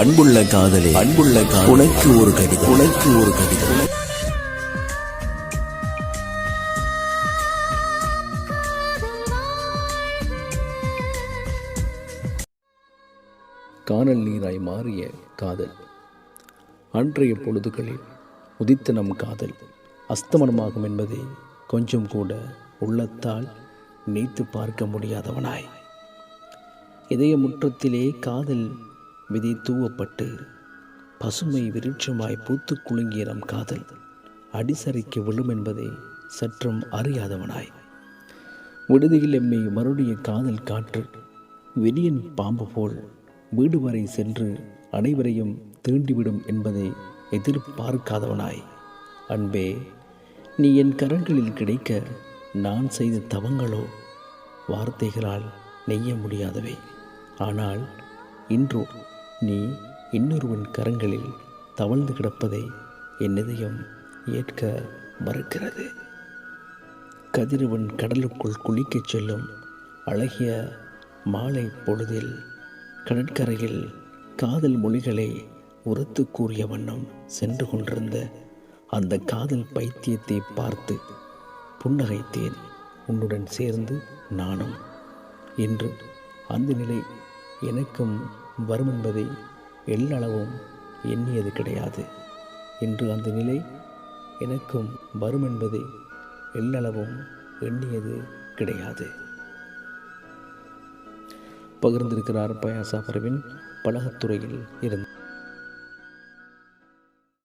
அன்புள்ள காதலே அன்புள்ள காதல். உனக்கு ஒரு கடிதம் உனக்கு ஒரு கடிதம் காணல் நீராய் மாறிய காதல். அன்றைய பொழுதுகளில் உதித்த நம் காதல். அஸ்தமனமாகும் என்பதை கொஞ்சம் கூட உள்ளத்தால் நீத்து பார்க்க முடியாதவனாய். இதய முற்றத்திலே காதல் விதை தூவப்பட்டு பசுமை விருட்சமாய் பூத்து குலுங்கிய நம் காதல் அடிசரிக்க விழும் என்பதை சற்றும் அறியாதவனாய். விடுதியில் எம்மை மறுடைய காதல் காற்று வெளியின் பாம்பு போல் வீடு வரை சென்று அனைவரையும் தீண்டிவிடும் என்பதை எதிர்பார்க்காதவனாய். அன்பே நீ என் கரங்களில் கிடைக்க நான் செய்த தவங்களோ வார்த்தைகளால் நெய்ய முடியாதவை. ஆனால் இன்றோ நீ இன்னொருவன் கரங்களில் தவழ்ந்து கிடப்பதை என் இதயம் ஏற்க மறுக்கிறது. கதிரவன் கடலுக்குள் குளிக்கச் செல்லும் அழகிய மாலை பொழுதில் கடற்கரையில் காதல் மொழிகளை உரத்து கூறிய வண்ணம் சென்று கொண்டிருந்த அந்த காதல் பைத்தியத்தை பார்த்து புன்னகைத்தேன். உன்னுடன் சேர்ந்து நானும். என்று அந்த நிலை எனக்கும் வரும் என்பதை எல்லளவும் எண்ணியது கிடையாது. இன்று அந்த நிலை எனக்கும் வரும் என்பதை எல்லளவும் எண்ணியது கிடையாது. பகிர்ந்திருக்கிறார் பயாசா பரவின் பலகத்துறையில் இருந்து.